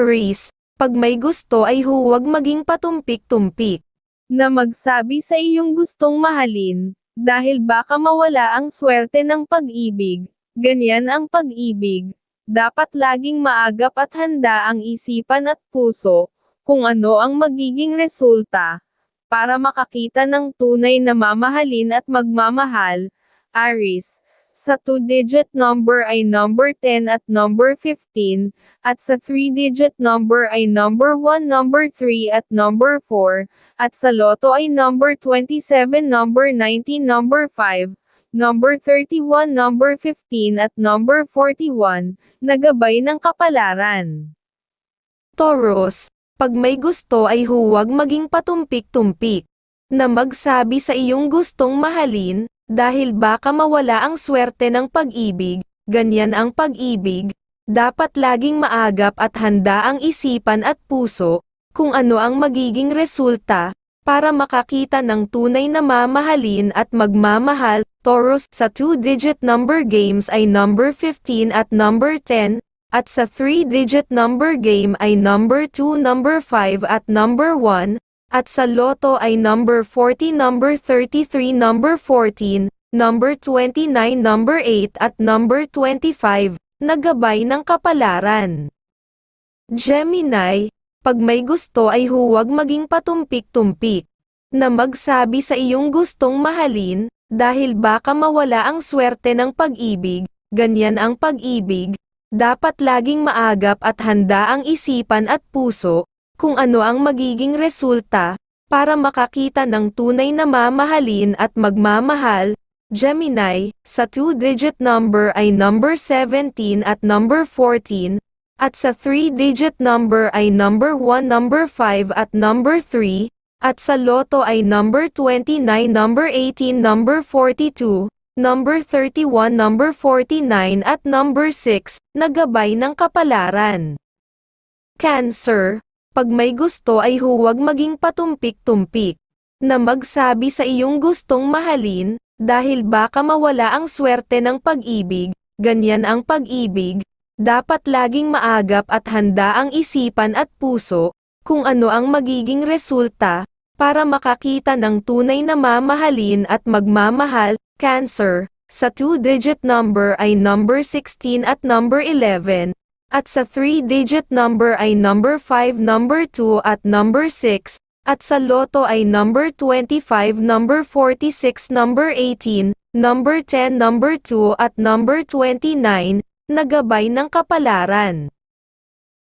Aries, pag may gusto ay huwag maging patumpik-tumpik. na magsabi sa iyong gustong mahalin, dahil baka mawala ang swerte ng pag-ibig. Ganyan ang pag-ibig. Dapat laging maagap at handa ang isipan at puso, kung ano ang magiging resulta, para makakita ng tunay na mamahalin at magmamahal. Aries, sa 2-digit number ay number 10 at number 15, at sa 3-digit number ay number 1, number 3 at number 4, at sa loto ay number 27, number 19, number 5, number 31, number 15 at number 41, nagabay ng kapalaran. Taurus, pag may gusto ay huwag maging patumpik-tumpik. Na magsabi sa iyong gustong mahalin, dahil baka mawala ang swerte ng pag-ibig, ganyan ang pag-ibig, dapat laging maagap at handa ang isipan at puso, kung ano ang magiging resulta, para makakita ng tunay na mamahalin at magmamahal. Taurus sa 2-digit number games ay number 15 at number 10, at sa 3-digit number game ay number 2, number 5 at number 1, at sa loto ay number 40, number 33, number 14, number 29, number 8 at number 25, nagabay ng kapalaran. Gemini, pag may gusto ay huwag maging patumpik-tumpik, na magsabi sa iyong gustong mahalin, dahil baka mawala ang swerte ng pag-ibig, ganyan ang pag-ibig, dapat laging maagap at handa ang isipan at puso, kung ano ang magiging resulta, para makakita ng tunay na mamahalin at magmamahal. Gemini, sa 2-digit number ay number 17 at number 14, at sa 3-digit number ay number 1, number 5 at number 3, at sa loto ay number 29, number 18, number 42, number 31, number 49 at number 6, nagabay ng kapalaran. Cancer, pag may gusto ay huwag maging patumpik-tumpik, na magsabi sa iyong gustong mahalin, dahil baka mawala ang swerte ng pag-ibig, ganyan ang pag-ibig, dapat laging maagap at handa ang isipan at puso, kung ano ang magiging resulta, para makakita ng tunay na mamahalin at magmamahal, Cancer, sa 2-digit number ay number 16 at number 11, at sa 3-digit number ay number 5, number 2 at number 6, at sa loto ay number 25, number 46, number 18, number 10, number 2 at number 29, nagabay ng kapalaran.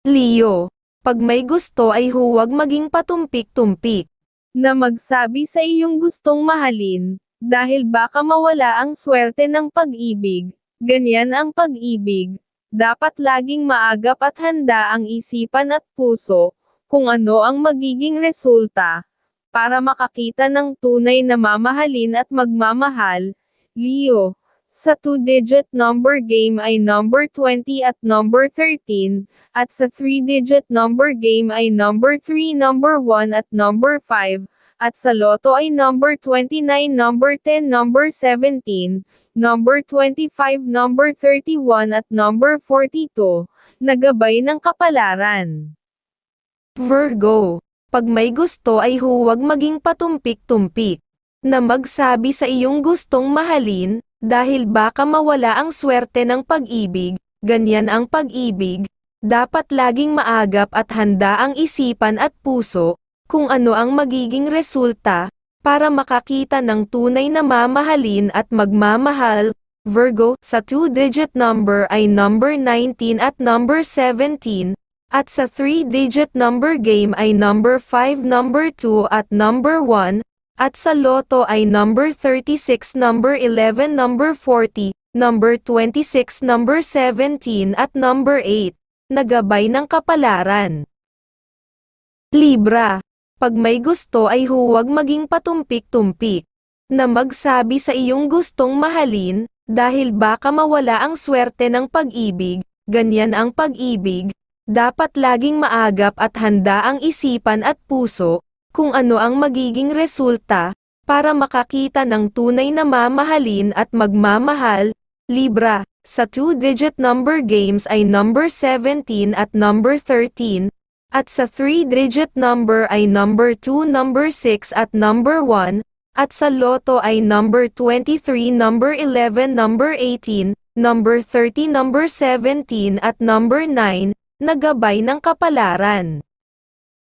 Leo, pag may gusto ay huwag maging patumpik-tumpik. na magsabi sa iyong gustong mahalin, dahil baka mawala ang swerte ng pag-ibig. Ganyan ang pag-ibig. Dapat laging maagap at handa ang isipan at puso, kung ano ang magiging resulta, para makakita ng tunay na mamahalin at magmamahal. Leo, sa 2-digit number game ay number 20 at number 13, at sa 3-digit number game ay number 3, number 1 at number 5, at sa loto ay number 29, number 10, number 17, number 25, number 31 at number 42, nagabay ng kapalaran. Virgo, pag may gusto ay huwag maging patumpik-tumpik, na magsabi sa iyong gustong mahalin, dahil baka mawala ang swerte ng pag-ibig, ganyan ang pag-ibig, dapat laging maagap at handa ang isipan at puso, kung ano ang magiging resulta, para makakita ng tunay na mamahalin at magmamahal. Virgo, sa 2-digit number ay number 19 at number 17, at sa 3-digit number game ay number 5, number 2 at number 1, at sa loto ay number 36, number 11, number 40, number 26, number 17 at number 8, nagabay ng kapalaran. Libra, pag may gusto ay huwag maging patumpik-tumpik, na magsabi sa iyong gustong mahalin, dahil baka mawala ang swerte ng pag-ibig, ganyan ang pag-ibig, dapat laging maagap at handa ang isipan at puso, kung ano ang magiging resulta, para makakita ng tunay na mamahalin at magmamahal. Libra, sa two-digit number games ay number 17 at number 13, at sa three-digit number ay number 2, number 6 at number 1, at sa loto ay number 23, number 11, number 18, number 30, number 17 at number 9, nagabay ng kapalaran.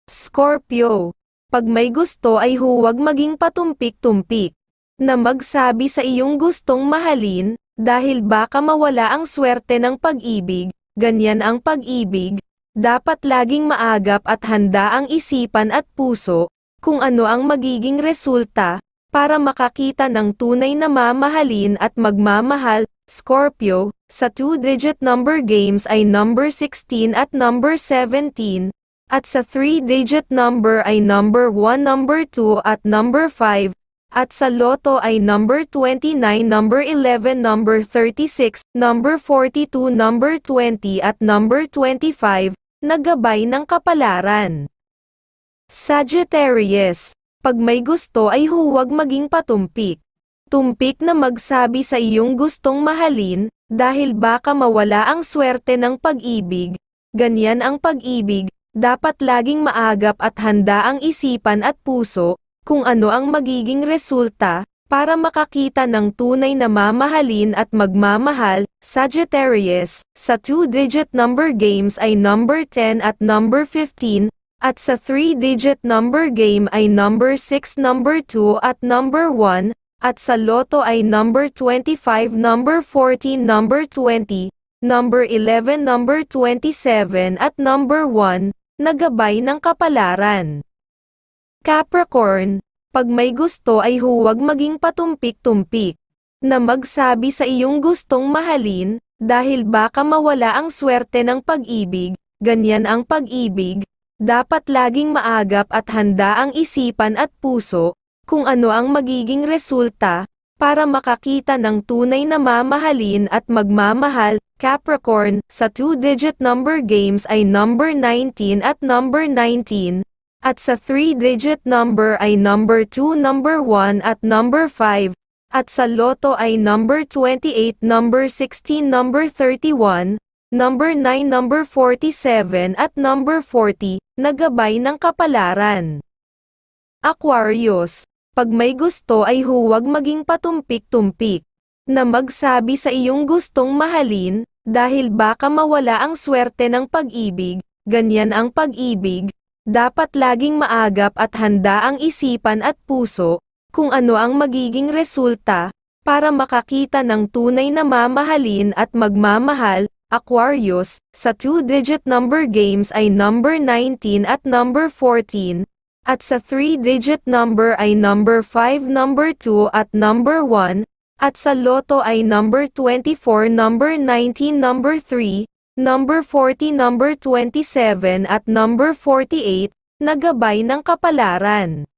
Scorpio, pag may gusto ay huwag maging patumpik-tumpik, na magsabi sa iyong gustong mahalin, dahil baka mawala ang swerte ng pag-ibig, ganyan ang pag-ibig, dapat laging maagap at handa ang isipan at puso, kung ano ang magiging resulta, para makakita ng tunay na mamahalin at magmamahal, Scorpio, sa two-digit number games ay number 16 at number 17, at sa three-digit number ay number 1, number 2 at number 5, at sa loto ay number 29, number 11, number 36, number 42, number 20 at number 25, nagabay ng kapalaran. Sagittarius, pag may gusto ay huwag maging patumpik. Tumpik na magsabi sa iyong gustong mahalin, dahil baka mawala ang swerte ng pag-ibig. Ganyan ang pag-ibig, dapat laging maagap at handa ang isipan at puso, kung ano ang magiging resulta, para makakita ng tunay na mamahalin at magmamahal, Sagittarius, sa two-digit number games ay number 10 at number 15, at sa three-digit number game ay number 6, number 2 at number 1, at sa loto ay number 25, number 14, number 20, number 11, number 27 at number 1, nagabay ng kapalaran. Capricorn, pag may gusto ay huwag maging patumpik-tumpik, na magsabi sa iyong gustong mahalin, dahil baka mawala ang swerte ng pag-ibig, ganyan ang pag-ibig, dapat laging maagap at handa ang isipan at puso, kung ano ang magiging resulta, para makakita ng tunay na mamahalin at magmamahal, Capricorn, sa two-digit number games ay number 19 at number 19, at sa three-digit number ay number 2, number 1 at number 5, at sa loto ay number 28, number 16, number 31, number 9, number 47 at number 40, nagabay ng kapalaran. Aquarius, pag may gusto ay huwag maging patumpik-tumpik, na magsabi sa iyong gustong mahalin, dahil baka mawala ang swerte ng pag-ibig, ganyan ang pag-ibig, dapat laging maagap at handa ang isipan at puso, kung ano ang magiging resulta, para makakita ng tunay na mamahalin at magmamahal, Aquarius, sa two-digit number games ay number 19 at number 14, at sa three-digit number ay number 5, number 2 at number 1, at sa loto ay number 24, number 19, number 3, number 40, number 27 at number 48, nagabay ng kapalaran.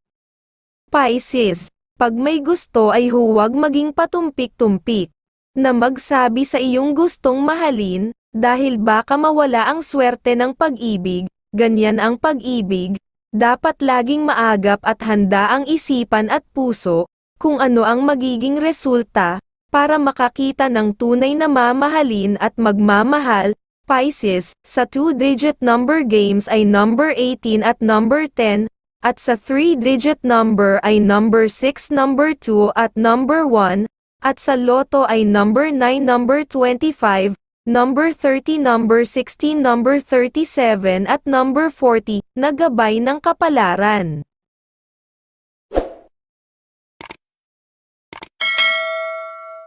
Pisces, pag may gusto ay huwag maging patumpik-tumpik, na magsabi sa iyong gustong mahalin, dahil baka mawala ang swerte ng pag-ibig, ganyan ang pag-ibig, dapat laging maagap at handa ang isipan at puso, kung ano ang magiging resulta, para makakita ng tunay na mamahalin at magmamahal, Pisces, sa two-digit number games ay number 18 at number 10, at sa three-digit number ay number 6, number 2 at number 1, at sa loto ay number 9, number 25, number 30, number 16, number 37 at number 40, nagabay ng kapalaran.